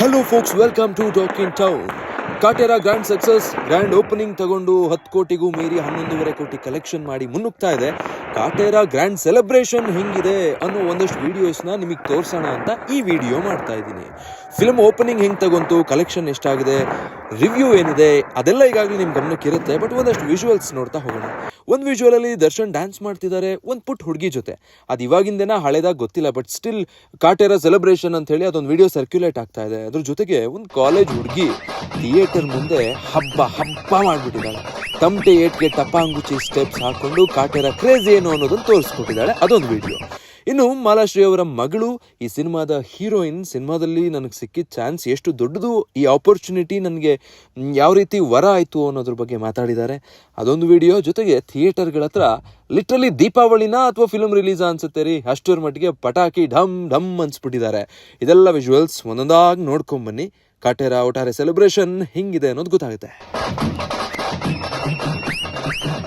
Hello folks welcome to talking town Kaatera grand success grand opening ತಗೊಂಡು ಹತ್ತು ಕೋಟಿಗೂ ಮೀರಿ ಹನ್ನೊಂದೂವರೆ ಕೋಟಿ ಕಲೆಕ್ಷನ್ ಮಾಡಿ ಮುನ್ನುಗ್ತಾ ಇದೆ. ಕಾಟೇರ ಗ್ರ್ಯಾಂಡ್ ಸೆಲೆಬ್ರೇಷನ್ ಹೆಂಗಿದೆ ಅನ್ನೋ ಒಂದಷ್ಟು ವಿಡಿಯೋಸ್ನ ನಿಮಗೆ ತೋರಿಸೋಣ ಅಂತ ಈ ವಿಡಿಯೋ ಮಾಡ್ತಾ ಇದ್ದೀನಿ. ಫಿಲ್ಮ್ ಓಪನಿಂಗ್ ಹೆಂಗೆ ತಗೊಂತು ಕಲೆಕ್ಷನ್ ಎಷ್ಟಾಗಿದೆ ರಿವ್ಯೂ ಏನಿದೆ, ಅದೆಲ್ಲ ಈಗಾಗಲೇ ನಿಮ್ಮ ಗಮನಕ್ಕೆ ಇರುತ್ತೆ ಬಟ್ ಒಂದಷ್ಟು ವಿಜುವಲ್ಸ್ ನೋಡ್ತಾ ಹೋಗೋಣ. ಒಂದು ವಿಜುವಲಲ್ಲಿ ದರ್ಶನ್ ಡ್ಯಾನ್ಸ್ ಮಾಡ್ತಿದ್ದಾರೆ ಒಂದು ಪುಟ್ ಹುಡುಗಿ ಜೊತೆ. ಅದು ಇವಾಗಿಂದೇನ ಹಳೇದಾಗ ಗೊತ್ತಿಲ್ಲ ಬಟ್ ಸ್ಟಿಲ್ ಕಾಟೇರಾ ಸೆಲೆಬ್ರೇಷನ್ ಅಂತ ಹೇಳಿ ಅದೊಂದು ವಿಡಿಯೋ ಸರ್ಕ್ಯುಲೇಟ್ ಆಗ್ತಾ ಇದೆ. ಅದ್ರ ಜೊತೆಗೆ ಒಂದು ಕಾಲೇಜ್ ಹುಡುಗಿ ಥಿಯೇಟರ್ ಮುಂದೆ ಹಬ್ಬ ಹಬ್ಬ ಮಾಡ್ಬಿಟ್ಟಿದ್ದಾಳೆ. ತಮಟೆ ಏಟ್ಗೆ ಟಪಾಂಗುಚಿ ಸ್ಟೆಪ್ಸ್ ಹಾಕೊಂಡು ಕಾಟೇರ ಕ್ರೇಜ್ ಏನು ಅನ್ನೋದನ್ನು ತೋರಿಸ್ಕೊಟ್ಟಿದ್ದಾಳೆ. ಅದೊಂದು ವಿಡಿಯೋ. ಇನ್ನು ಮಾಲಾಶ್ರೀ ಅವರ ಮಗಳು, ಈ ಸಿನಿಮಾದ ಹೀರೋಯಿನ್, ಸಿನಿಮಾದಲ್ಲಿ ನನಗೆ ಸಿಕ್ಕಿದ ಚಾನ್ಸ್ ಎಷ್ಟು ದೊಡ್ಡದು, ಈ ಆಪರ್ಚುನಿಟಿ ನನಗೆ ಯಾವ ರೀತಿ ವರ ಆಯಿತು ಅನ್ನೋದ್ರ ಬಗ್ಗೆ ಮಾತಾಡಿದ್ದಾರೆ. ಅದೊಂದು ವಿಡಿಯೋ ಜೊತೆಗೆ ಥಿಯೇಟರ್ಗಳ ಹತ್ರ ಲಿಟ್ರಲಿ ದೀಪಾವಳಿನ ಅಥವಾ ಫಿಲ್ಮ್ ರಿಲೀಸ್ ಅನ್ಸುತ್ತೆ ರೀ. ಅಷ್ಟರ ಮಟ್ಟಿಗೆ ಪಟಾಕಿ ಢಮ್ ಢಮ್ ಅನ್ಸ್ಬಿಟ್ಟಿದ್ದಾರೆ. ಇದೆಲ್ಲ ವಿಜುವಲ್ಸ್ ಒಂದೊಂದಾಗಿ ನೋಡ್ಕೊಂಬನ್ನಿ ಕಾಟೇರ ಒಟಾರೆ ಸೆಲೆಬ್ರೇಷನ್ ಹಿಂಗಿದೆ ಅನ್ನೋದು ಗೊತ್ತಾಗುತ್ತೆ. ಏನ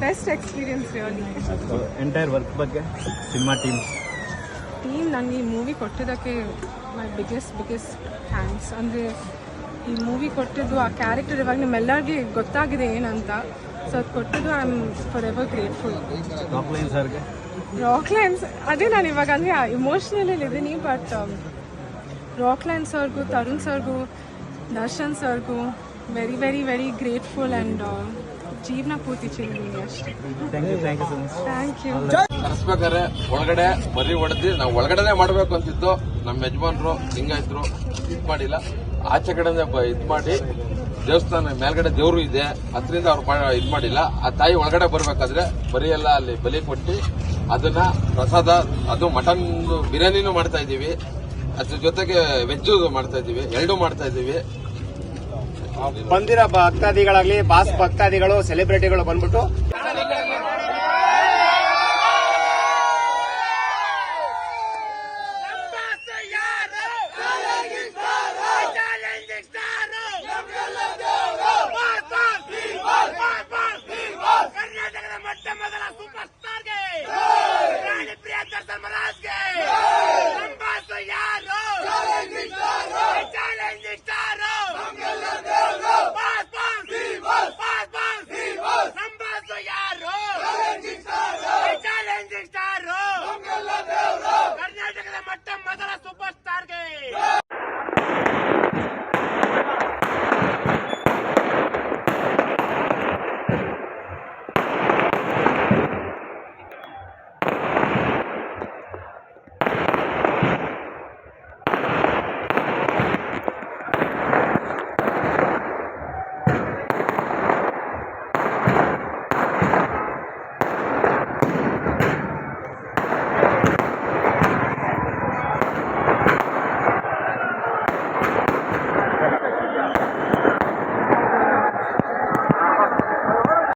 best experience really entire work ಬಗ್ಗೆ ಸಿನಿಮಾ ಟೀಮ್ ಟೀಮ್ ನನಗೆ ಈ ಮೂವಿ ಕೊಟ್ಟಿದ್ದಕ್ಕೆ ಮೈ ಬಿಗ್ಗೆಸ್ಟ್ ಬಿಗ್ಗೆಸ್ಟ್ ಥ್ಯಾಂಕ್ಸ್ ಅಂದರೆ ಈ ಮೂವಿ ಕೊಟ್ಟಿದ್ದು ಆ ಕ್ಯಾರೆಕ್ಟರ್ ಇವಾಗ ನಿಮ್ಮೆಲ್ಲರಿಗೆ ಗೊತ್ತಾಗಿದೆ ಏನಂತ. ಸೊ ಅದು ಕೊಟ್ಟಿದ್ದು I am forever grateful rock lines ಅದೇ ನಾನು ಇವಾಗ ಅಂದರೆ ಇಮೋಷ್ನಲಲ್ಲಿ ಇದ್ದೀನಿ ಬಟ್ ರಾಕ್ ಲೈನ್ ಸರ್ಗೂ ತರುಣ್ ಸರ್ಗೂ Darshan ಸರ್ಗೂ very very very grateful and ಜೀವನ ಪೂರ್ತಿ ಚಿಲ್ಲಿದ್ದೀನಿ ಅಷ್ಟೇ. Thank you thank you so much thank you ಕರೆಸ್ಬೇಕಾದ್ರೆ ಒಳಗಡೆ ಬರೀ ಹೊಡೆದ್ವಿ ನಾವು ಒಳಗಡೆನೆ ಮಾಡ್ಬೇಕು ಅಂತಿದ್ದು. ನಮ್ಮ ಯಜಮಾನ್ರು ಲಿಂಗಾಯತರು ಇದ್ ಮಾಡಿಲ್ಲ. ಆಚೆ ಕಡೆ ಬ- ಇದ್ ಮಾಡಿ. ದೇವಸ್ಥಾನ ಮೇಲ್ಗಡೆ ದೇವರು ಇದೆ. ಅದರಿಂದ ಅವ್ರು ಮಾ- ಇದ್ ಮಾಡಿಲ್ಲ. ಆ ತಾಯಿ ಒಳಗಡೆ ಬರ್ಬೇಕಾದ್ರೆ ಬರೀ ಎಲ್ಲ ಅಲ್ಲಿ ಬಲಿ ಕೊಟ್ಟು ಅದನ್ನ ಪ್ರಸಾದ ಅದು ಮಟನ್ ಬಿರಿಯಾನಿನೂ ಮಾಡ್ತಾ ಇದೀವಿ ಅದ್ರ ಜೊತೆಗೆ ವೆಜ್ ಮಾಡ್ತಾ ಇದೀವಿ ಎರಡು ಮಾಡ್ತಾ ಇದೀವಿ ಬಂದಿರೋ ಭಕ್ತಾದಿಗಳಾಗ್ಲಿ ಬಾಸ್ ಭಕ್ತಾದಿಗಳು ಸೆಲೆಬ್ರಿಟಿಗಳು ಬಂದ್ಬಿಟ್ಟು 飾らせ